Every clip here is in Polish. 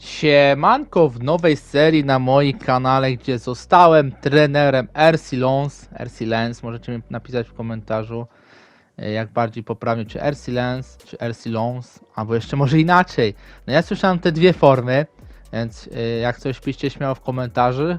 Siemanko w nowej serii na moim kanale, gdzie zostałem trenerem RC Lens. RC Lens, możecie mi napisać w komentarzu, e, jak bardziej poprawnie, czy RC Lens, czy RC Lens, albo jeszcze może inaczej. No ja słyszałem te dwie formy, więc e, jak coś piszcie śmiało w komentarzu.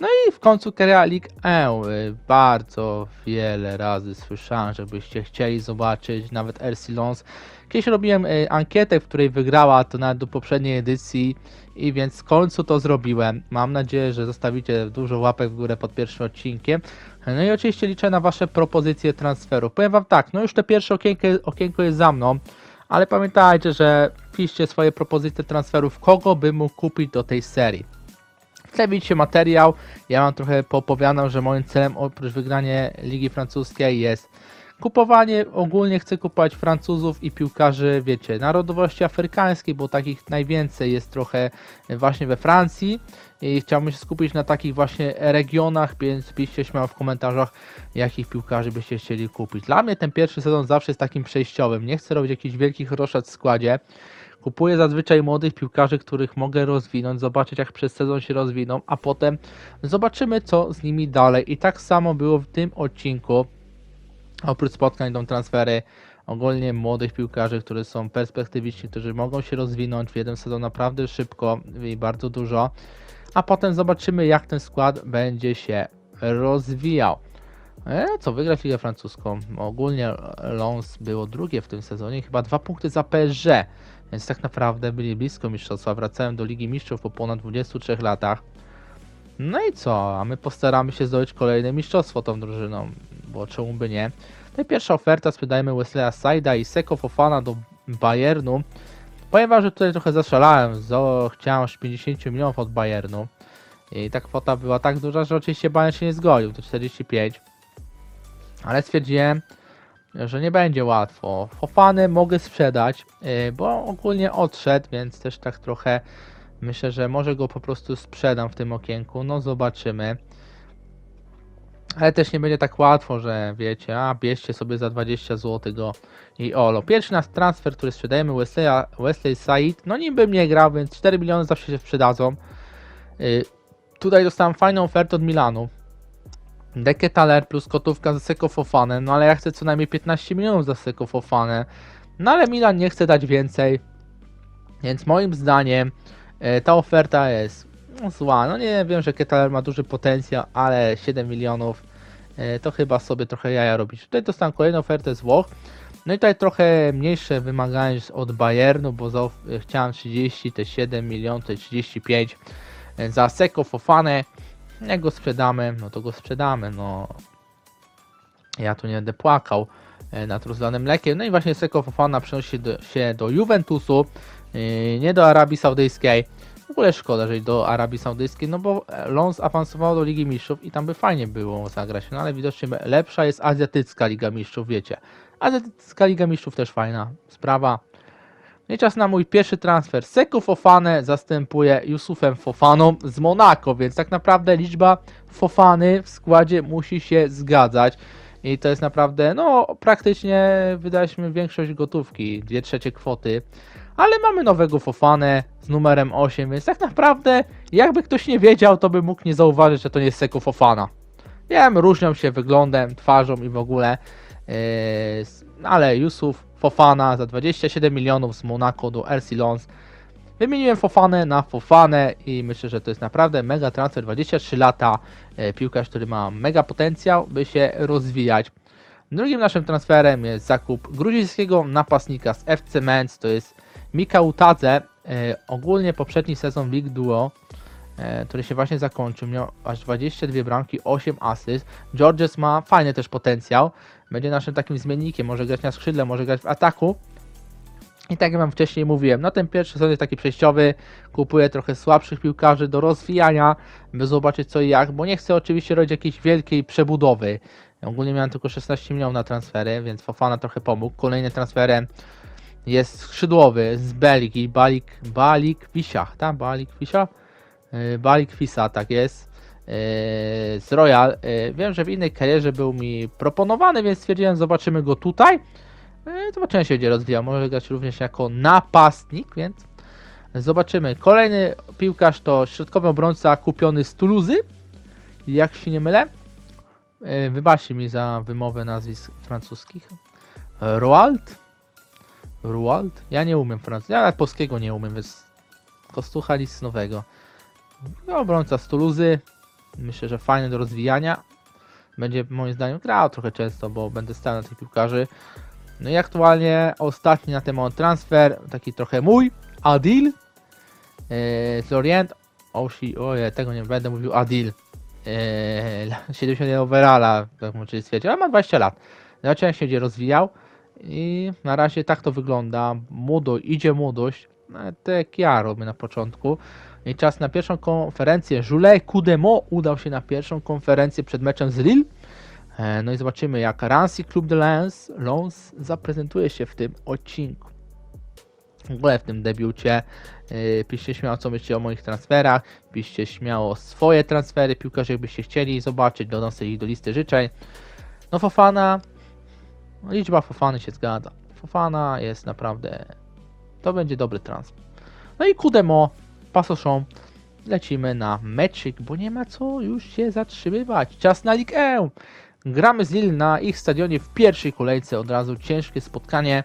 No i w końcu Keria League E. e, Bardzo wiele razy słyszałem, żebyście chcieli zobaczyć nawet RC Lens. Kiedyś robiłem e, ankietę, w której wygrała to nawet do poprzedniej edycji i więc w końcu to zrobiłem. Mam nadzieję, że zostawicie dużo łapek w górę pod pierwszym odcinkiem. No i oczywiście liczę na wasze propozycje transferu. Powiem wam tak, no już te pierwsze okienko, okienko jest za mną, ale pamiętajcie, że piszcie swoje propozycje transferów, kogo bym mógł kupić do tej serii. Wklepić się materiał. Ja wam trochę poopowiadam, że moim celem oprócz wygrania Ligi Francuskiej jest kupowanie. Ogólnie chcę kupować Francuzów i piłkarzy, wiecie, narodowości afrykańskiej, bo takich najwięcej jest trochę właśnie we Francji. I chciałbym się skupić na takich właśnie regionach, więc piszcie śmiało w komentarzach, jakich piłkarzy byście chcieli kupić. Dla mnie ten pierwszy sezon zawsze jest takim przejściowym. Nie chcę robić jakichś wielkich roszad w składzie. Kupuję zazwyczaj młodych piłkarzy, których mogę rozwinąć, zobaczyć jak przez sezon się rozwiną, a potem zobaczymy co z nimi dalej. I tak samo było w tym odcinku. Oprócz spotkań idą transfery ogólnie młodych piłkarzy, którzy są perspektywiczni, którzy mogą się rozwinąć w jeden sezon naprawdę szybko i bardzo dużo. A potem zobaczymy jak ten skład będzie się rozwijał. E, co wygrać Ligę Francuską? Ogólnie Lens było drugie w tym sezonie, chyba dwa punkty za PSG, więc tak naprawdę byli blisko mistrzostwa. Wracałem do Ligi Mistrzów po ponad 23 latach. No i co? A my postaramy się zdobyć kolejne mistrzostwo tą drużyną, bo czemu by nie? No pierwsza oferta, sprzedajmy Wesleya Saida i Seko Fofana do Bayernu. Powiem wam, że tutaj trochę zaszalałem, zo chciałem aż 50 milionów od Bayernu. I ta kwota była tak duża, że oczywiście Bayern się nie zgodził, to 45. Ale stwierdziłem, że nie będzie łatwo. Fofany mogę sprzedać, yy, bo ogólnie odszedł, więc też tak trochę myślę, że może go po prostu sprzedam w tym okienku. No zobaczymy. Ale też nie będzie tak łatwo, że wiecie, a bierzcie sobie za 20 zł go i olo. Pierwszy nasz transfer, który sprzedajemy Wesley, Wesley Said, no nim bym nie grał, więc 4 miliony zawsze się sprzedadzą. Yy, tutaj dostałem fajną ofertę od Milanu. Deketaler plus kotówka za Seko Fofanę, no ale ja chcę co najmniej 15 milionów za Seko Fofanę. No ale Milan nie chce dać więcej, więc moim zdaniem e, ta oferta jest zła. No nie wiem, że Ketaler ma duży potencjał, ale 7 milionów e, to chyba sobie trochę jaja robić. Tutaj dostałem kolejną ofertę z Włoch. No i tutaj trochę mniejsze wymagania od Bayernu, bo za, e, chciałem 30, te 7 milionów, te 35 e, za Seko Fofanę. Jak go sprzedamy, no to go sprzedamy. No ja tu nie będę płakał nad rozlanym mlekiem. No i właśnie Seko Fofana przenosi się do, się do Juventusu, nie do Arabii Saudyjskiej. W ogóle szkoda, że do Arabii Saudyjskiej, no bo Lons awansował do Ligi Mistrzów i tam by fajnie było zagrać, no ale widocznie lepsza jest Azjatycka Liga Mistrzów, wiecie. Azjatycka Liga Mistrzów też fajna sprawa. No i czas na mój pierwszy transfer. Seku Fofanę zastępuje Yusufem Fofaną z Monako, więc tak naprawdę liczba Fofany w składzie musi się zgadzać. I to jest naprawdę, no praktycznie wydaliśmy większość gotówki, dwie trzecie kwoty. Ale mamy nowego Fofanę z numerem 8, więc tak naprawdę jakby ktoś nie wiedział, to by mógł nie zauważyć, że to nie jest Seku Fofana. Wiem, różnią się wyglądem, twarzą i w ogóle. Yy, ale Yusuf Fofana za 27 milionów z Monaco do RC Lens. Wymieniłem Fofanę na Fofanę i myślę, że to jest naprawdę mega transfer. 23 lata, e, piłkarz, który ma mega potencjał, by się rozwijać. Drugim naszym transferem jest zakup gruzińskiego napastnika z FC Mainz, to jest Mika Utadze. E, ogólnie poprzedni sezon League Duo, e, który się właśnie zakończył, miał aż 22 bramki, 8 asyst. Georges ma fajny też potencjał, będzie naszym takim zmiennikiem, może grać na skrzydle, może grać w ataku. I tak jak wam wcześniej mówiłem, no ten pierwszy sezon jest taki przejściowy, kupuję trochę słabszych piłkarzy do rozwijania, by zobaczyć co i jak, bo nie chcę oczywiście robić jakiejś wielkiej przebudowy. Ogólnie miałem tylko 16 milionów na transfery, więc Fofana trochę pomógł. Kolejnym transferem jest skrzydłowy z Belgii, Balik, Balik Wisiach, tak? Balik Wisiach? Yy, Balik Fisa, tak jest. Yy, z Royal. Yy, wiem, że w innej karierze był mi proponowany, więc stwierdziłem, zobaczymy go tutaj. Zobaczymy, się będzie rozwijał. Może grać również jako napastnik, więc Zobaczymy. Kolejny piłkarz to środkowy obrońca kupiony z Toulouse. Jak się nie mylę. E, Wybaczcie mi za wymowę nazwisk francuskich. E, Roald? Roald? Ja nie umiem francuskiego. Ja polskiego nie umiem, więc kostucha nic nowego. No, obrońca z Toulouse. Myślę, że fajny do rozwijania. Będzie moim zdaniem grał trochę często, bo będę stał na tych piłkarzy. No i aktualnie ostatni na temat transfer, taki trochę mój, Adil. Eee, z Lorient. Osi, oje, tego nie będę mówił, Adil. Eee, 70 overalla, tak możecie stwierdzić, ale ma 20 lat. Zobaczymy jak się będzie rozwijał. I na razie tak to wygląda. Młodo, idzie młodość. Nawet Tak ja robię na początku. I czas na pierwszą konferencję. Jules Kudemo udał się na pierwszą konferencję przed meczem z Lille. E, No i zobaczymy jak Rancy Club de Lens, Lens zaprezentuje się w tym odcinku. W ogóle w tym debiucie. E, Piszcie śmiało co myślicie o moich transferach. Piszcie śmiało swoje transfery piłkarzy jakbyście chcieli zobaczyć. Sobie ich do listy życzeń. No Fofana. No, Liczba Fofany się zgadza. Fofana jest naprawdę. To będzie dobry transfer. No i Kudemo, Pasoszą. Lecimy na meczyk, bo nie ma co już się zatrzymywać. Czas na Ligue 1. Gramy z Lille na ich stadionie w pierwszej kolejce. Od razu ciężkie spotkanie.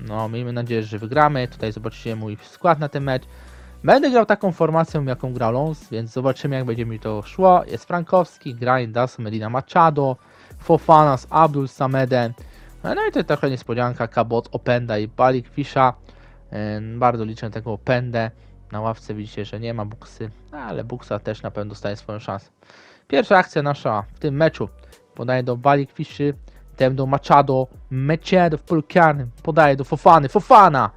No, miejmy nadzieję, że wygramy. Tutaj zobaczycie mój skład na ten mecz. Będę grał taką formacją, jaką grał Lons, więc zobaczymy, jak będzie mi to szło. Jest Frankowski, Grind, Das, Medina Machado, Fofana z Abdul Samedem. No i to trochę niespodzianka, Kabot, Openda i Balik Fisza. Em, Bardzo liczę na tego Opendę. Na ławce widzicie, że nie ma Buksy, ale Buksa też na pewno dostaje swoją szansę. Pierwsza akcja nasza w tym meczu. Podaje do Balik Fiszy, potem do Machado, Machado w polu karnym, podaje do Fofany, Fofana!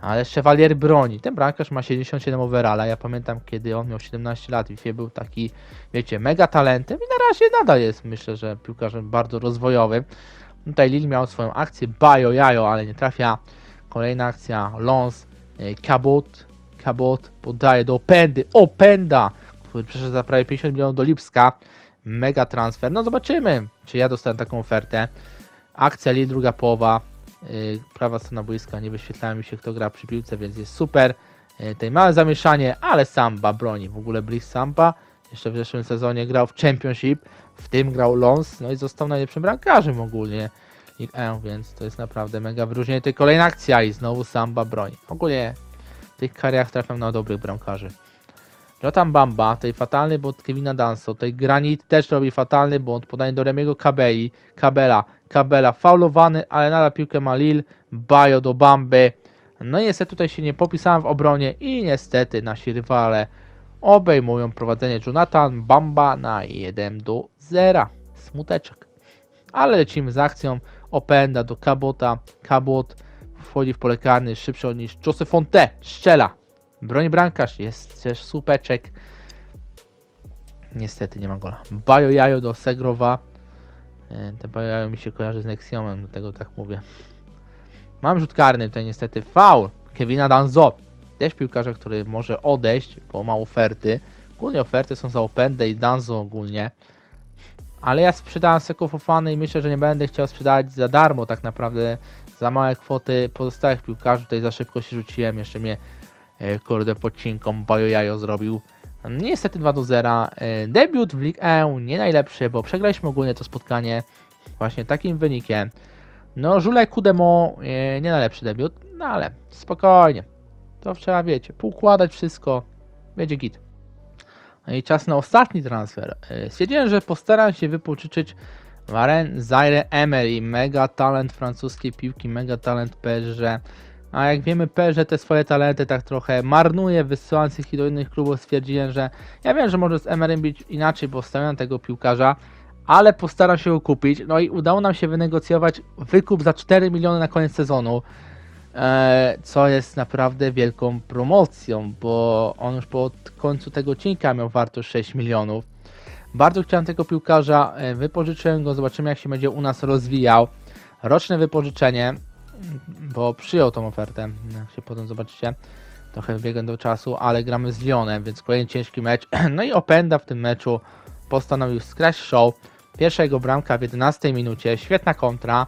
Ale Chevalier broni. Ten bramkarz ma 77 overalla. Ja pamiętam, kiedy on miał 17 lat. Wi był taki, wiecie, mega talentem i na razie nadal jest, myślę, że piłkarzem bardzo rozwojowym. Tutaj Lille miał swoją akcję, Bajo, Jajo, ale nie trafia. Kolejna akcja, Lons, e, Cabot, Cabot podaje do Opendy, Openda, który przeszedł za prawie 50 milionów do Lipska. Mega transfer. No zobaczymy, czy ja dostanę taką ofertę. Akcja Lille, druga połowa. Yy, prawa strona boiska, nie wyświetlają mi się kto gra przy piłce, więc jest super. Yy, tutaj małe zamieszanie, ale Samba broni. W ogóle Bliss Samba jeszcze w zeszłym sezonie grał w Championship, w tym grał Lons, no i został najlepszym bramkarzem ogólnie. Więc to jest naprawdę mega wyróżnienie. Tutaj kolejna akcja i znowu Samba broni. Ogólnie w tych karierach trafiam na dobrych bramkarzy. Jotam Bamba, tej fatalny błąd Kevina Danso, tej Granit też robi fatalny błąd, podanie do Remiego Kabeli, Kabela, Kabela faulowany, ale nadal piłkę ma Lil, Bajo do Bamby. No niestety tutaj się nie popisałem w obronie i niestety nasi rywale obejmują prowadzenie Jonathan Bamba na 1 do 0. Smuteczek. Ale lecimy z akcją. Openda do Kabota. Kabot wchodzi w pole karne, szybszy niż Joseph Fonte. Strzela. Broń bramkarz. Jest też słupeczek. Niestety nie ma gola. Bajo Jajo do Segrowa. E, Te Bajo Jajo mi się kojarzy z Nexiumem, dlatego tak mówię. Mam rzut karny, tutaj niestety faul. Kevina Danzo. Też piłkarza, który może odejść, bo ma oferty. Ogólnie oferty są za Opendę i Danzo ogólnie. Ale ja sprzedałem Seko Fofany i myślę, że nie będę chciał sprzedawać za darmo tak naprawdę za małe kwoty pozostałych piłkarzy. Tutaj za szybko się rzuciłem, jeszcze mnie kurde podcinką Bajo Jajo zrobił. Niestety 2 do 0. E, Debiut w League E nie najlepszy, bo przegraliśmy ogólnie to spotkanie właśnie takim wynikiem. No, Żule Kudemo e, nie najlepszy debiut, no ale spokojnie. To trzeba, wiecie, poukładać wszystko, będzie git. No i czas na ostatni transfer. E, Stwierdziłem, że postaram się wypożyczyć Waren Zaire Emery, mega talent francuskiej piłki, mega talent PSG. A jak wiemy, PSG te swoje talenty tak trochę marnuje, wysyłając ich do innych klubów. Stwierdziłem, że ja wiem, że może z Emerym być inaczej, bo stawiam tego piłkarza, ale postaram się go kupić. No i udało nam się wynegocjować wykup za 4 miliony na koniec sezonu. E, co jest naprawdę wielką promocją, bo on już po końcu tego odcinka miał wartość 6 milionów. Bardzo chciałem tego piłkarza, e, wypożyczyłem go, zobaczymy jak się będzie u nas rozwijał. Roczne wypożyczenie, bo przyjął tą ofertę, jak się potem zobaczycie, trochę biegłem do czasu, ale gramy z Lyonem, więc kolejny ciężki mecz. No i Openda w tym meczu postanowił skraść show. Pierwsza jego bramka w 11 minucie, świetna kontra.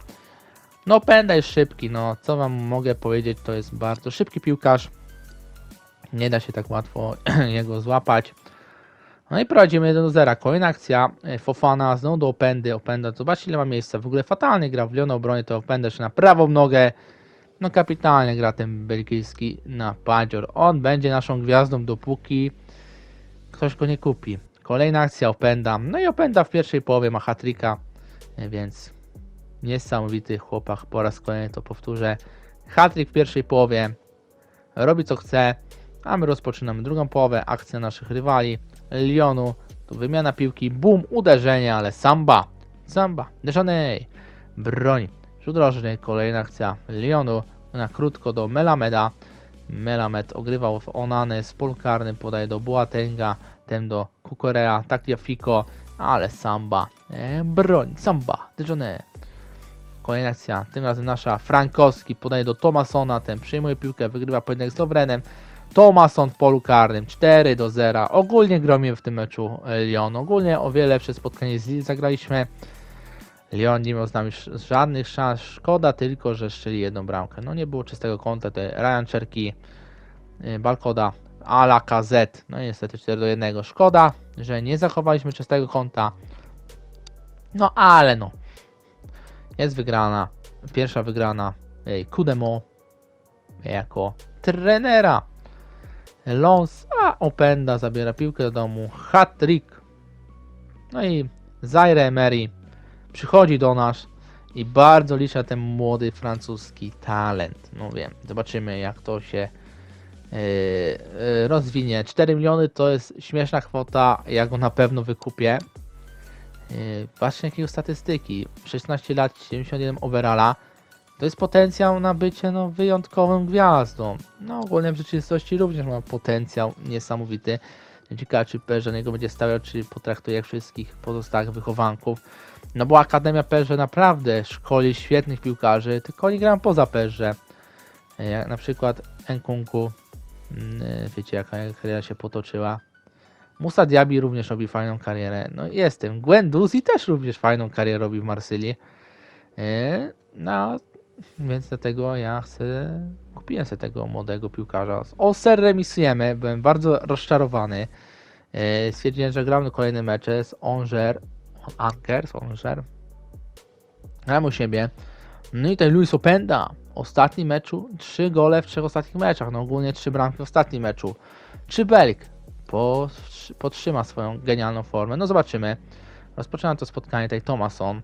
No Openda jest szybki, no co wam mogę powiedzieć, to jest bardzo szybki piłkarz. Nie da się tak łatwo jego złapać. No i prowadzimy 1 do 0. Kolejna akcja. e, Fofana znowu do Opendy. Openda, zobaczcie ile ma miejsca. W ogóle fatalnie gra w Lyono obronie, to Openda jeszcze na prawą nogę. No kapitalnie gra ten belgijski napadzior. On będzie naszą gwiazdą dopóki ktoś go nie kupi. Kolejna akcja Openda. No i Openda w pierwszej połowie ma hatrika, więc niesamowity chłopak. Po raz kolejny to powtórzę. Hatrik w pierwszej połowie. Robi co chce. A my rozpoczynamy drugą połowę. Akcja naszych rywali. Lyonu. Tu wymiana piłki. Bum, uderzenie, ale samba. Samba. Dejanej. Broń. Rzut rożny. Kolejna akcja Lyonu. Na krótko do Melameda. Melamed ogrywał w Onany z polu karnym. Podaje do Boatenga. Ten do Kukorea. Tagliafico. Ale samba. E, broń. Samba. Dejanej. Kolejna akcja, tym razem nasza Frankowski podaje do Tomasona, ten przyjmuje piłkę, wygrywa pojedynek z Lovrenem. Tomason w polu karnym 4 do 0. Ogólnie gromimy w tym meczu e, Lyon. Ogólnie o wiele lepsze spotkanie z Lille zagraliśmy. Lyon nie miał z nami żadnych szans. Szkoda tylko, że strzeli jedną bramkę. No nie było czystego konta. To Ryan Czerki, y, Balkoda, Ala KZ. No niestety 4 do 1. Szkoda, że nie zachowaliśmy czystego konta. No ale no. Jest wygrana. Pierwsza wygrana. Ej, Kudemo jako trenera. Lons, a Openda zabiera piłkę do domu. Hat-trick. No i Zaire Emery przychodzi do nas i bardzo liczę ten młody francuski talent. No wiem, zobaczymy jak to się yy, rozwinie. 4 miliony to jest śmieszna kwota, ja go na pewno wykupię. Yy, Patrzcie jakie statystyki. 16 lat, 71 overalla. To jest potencjał na bycie no, wyjątkową gwiazdą. No ogólnie w rzeczywistości również ma potencjał niesamowity. Ciekawe czy Perze niego będzie stawiał, czy potraktuje jak wszystkich pozostałych wychowanków. No bo Akademia Perze naprawdę szkoli świetnych piłkarzy, tylko oni grają poza Perze. Jak na przykład Nkunku, mm, wiecie jaka kariera się potoczyła. Musa Diaby również robi fajną karierę. No jestem. Guendouzi też również fajną karierę robi w Marsylii. E, No, więc dlatego ja chcę. Kupiłem sobie tego młodego piłkarza. Oser remisujemy. Byłem bardzo rozczarowany. E, Stwierdziłem, że gramy kolejne mecze z Onger. Anker, z Onger. Gramy u siebie. No i tutaj Luis Openda. Ostatni meczu, trzy gole w trzech ostatnich meczach. No ogólnie trzy bramki w ostatnim meczu. Czy Belk po, podtrzyma swoją genialną formę? No zobaczymy. Rozpoczynam to spotkanie. Tutaj Thomason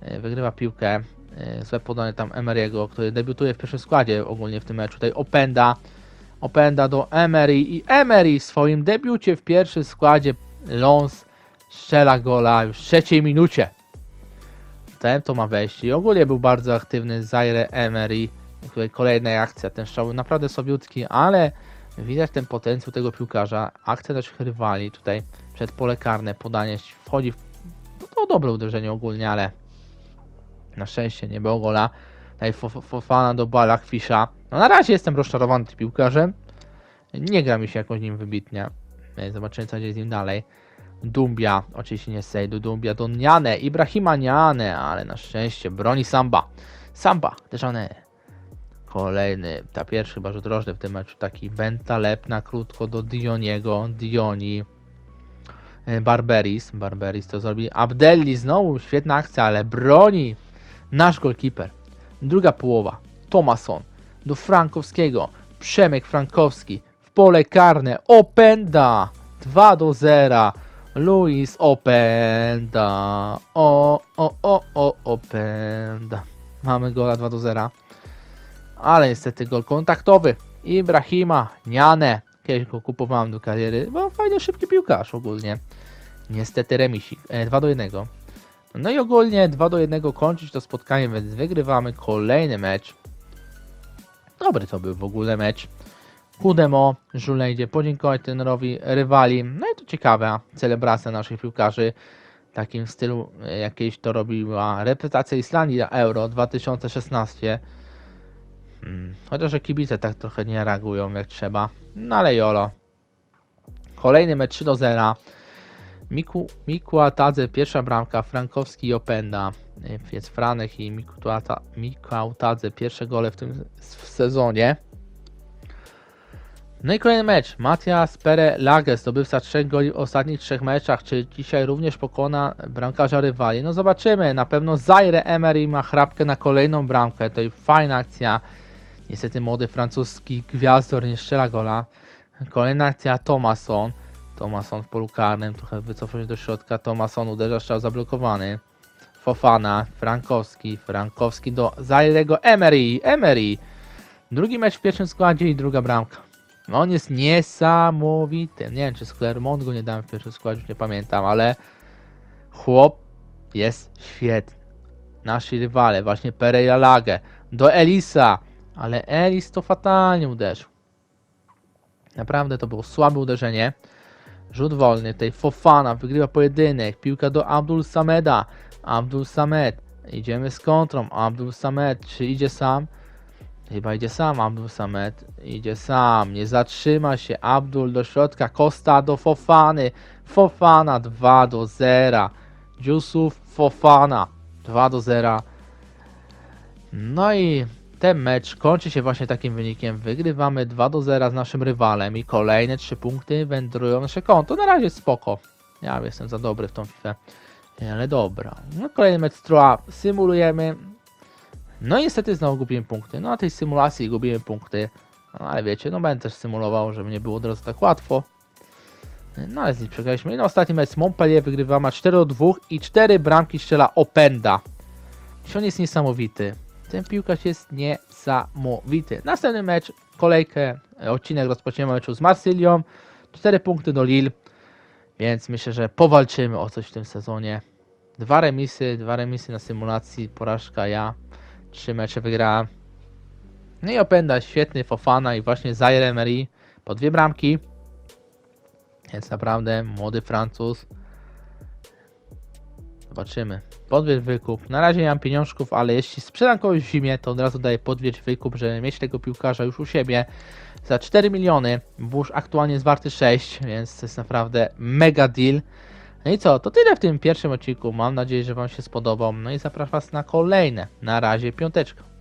e, wygrywa piłkę. E, Złe podanie tam Emery'ego, który debiutuje w pierwszym składzie ogólnie w tym meczu. Tutaj Openda. Openda do Emery i Emery w swoim debiucie w pierwszym składzie Lons strzela gola już w trzeciej minucie. Ten to ma wejść i ogólnie był bardzo aktywny Zaire Emery. Tutaj kolejna akcja, ten strzał był naprawdę sowiutki, ale widać ten potencjał tego piłkarza. Akcja naszych rywali tutaj przed pole karne, podanie wchodzi w no to dobre uderzenie ogólnie, ale na szczęście nie było gola. Tutaj Fo- Fo- Fofana do Balak Fisza. No na razie jestem rozczarowany tym piłkarzem. Nie gra mi się jakoś nim wybitnie. E, Zobaczymy co dzieje z nim dalej. Dumbia, oczywiście nie Sejdu, Dumbia do Niane, Ibrahima Niane, ale na szczęście broni Samba. Samba, Dejane. Kolejny, ta pierwszy chyba rzut rożny w tym meczu, taki Bentaleb na krótko do Dioniego, Dioni. E, Barberis, Barberis to zrobi. Abdelli znowu, świetna akcja, ale broni nasz golkiper. Druga połowa, Tomason do Frankowskiego, Przemek Frankowski w pole karne, Openda 2 do 0. Luis Openda. O, o, o, o, Openda. Mamy gola 2 do 0. Ale niestety gol kontaktowy. Ibrahima, Niane. Kiedyś go kupowałem do kariery, bo fajny, szybki piłkarz ogólnie. Niestety remisik. E, 2 do 1. No i ogólnie 2 do 1 kończyć to spotkanie, więc wygrywamy kolejny mecz. Dobry to był w ogóle mecz. Kudemo, Żule idzie podziękować trenerowi rywali. No i to ciekawa celebracja naszych piłkarzy. W takim stylu e, jakiejś to robiła reprezentacja Islandii na Euro 2016. Hmm, Chociaż kibice tak trochę nie reagują jak trzeba. No ale jolo. Kolejny mecz 3 do 0. Miku, Miku Atadze, pierwsza bramka, Frankowski i Openda. E, Jest Franek i Miku, Ata- Miku Atadze, pierwsze gole w tym w sezonie. No i kolejny mecz. Matias Pere Lage, zdobywca trzech goli w ostatnich trzech meczach. Czy dzisiaj również pokona bramkarza rywali? No zobaczymy. Na pewno Zaire Emery ma chrapkę na kolejną bramkę. To fajna akcja. Niestety młody francuski gwiazdor nie strzela gola. Kolejna akcja Thomason. Thomason w polu karnym, trochę wycofał się do środka. Thomason uderza, strzał zablokowany. Fofana, Frankowski, Frankowski do Zairego Emery, Emery. Drugi mecz w pierwszym składzie i druga bramka. No on jest niesamowity. Nie wiem, czy z Clermont go nie dałem w pierwszym składzie, już nie pamiętam, ale chłop jest świetny. Nasi rywale, właśnie Pereira Lage, do Elisa, ale Elis to fatalnie uderzył. Naprawdę to było słabe uderzenie. Rzut wolny, tutaj Fofana wygrywa pojedynek, piłka do Abdul Sameda. Abdul Samed, idziemy z kontrą. Abdul Samed, czy idzie sam? Chyba idzie sam Abdul Samed. Idzie sam, nie zatrzyma się. Abdul do środka, Costa do Fofany. Fofana 2 do 0. Jusuf Fofana 2 do 0. No i ten mecz kończy się właśnie takim wynikiem. Wygrywamy 2 do 0 z naszym rywalem i kolejne 3 punkty wędrują na nasze konto. Na razie spoko. Ja jestem za dobry w tą FIFA. Ale dobra. No kolejny mecz Stroa symulujemy. No i niestety znowu gubimy punkty. No na tej symulacji gubimy punkty. No ale wiecie, no będę też symulował, żeby nie było od razu tak łatwo. No ale z nich przegraliśmy. I na ostatni mecz Montpellier wygrywa ma 4 do 2 i 4 bramki strzela Openda. Czy on jest niesamowity? Ten piłkarz jest niesamowity. Następny mecz, kolejkę, odcinek rozpoczniemy meczu z Marsylią. 4 punkty do Lille. Więc myślę, że powalczymy o coś w tym sezonie. Dwa remisy, dwa remisy na symulacji, porażka ja. Trzy mecze wygrałem. No i Openda, świetny Fofana i właśnie Zaire Emery po dwie bramki. Więc naprawdę młody Francuz. Zobaczymy. Podwiedź wykup. Na razie nie mam pieniążków, ale jeśli sprzedam kogoś w zimie, to od razu daję podwiedź wykup, żeby mieć tego piłkarza już u siebie za 4 miliony. Burz aktualnie jest warty 6, więc to jest naprawdę mega deal. No i co, to tyle w tym pierwszym odcinku. Mam nadzieję, że Wam się spodobał. No i zapraszam Was na kolejne. Na razie piąteczka.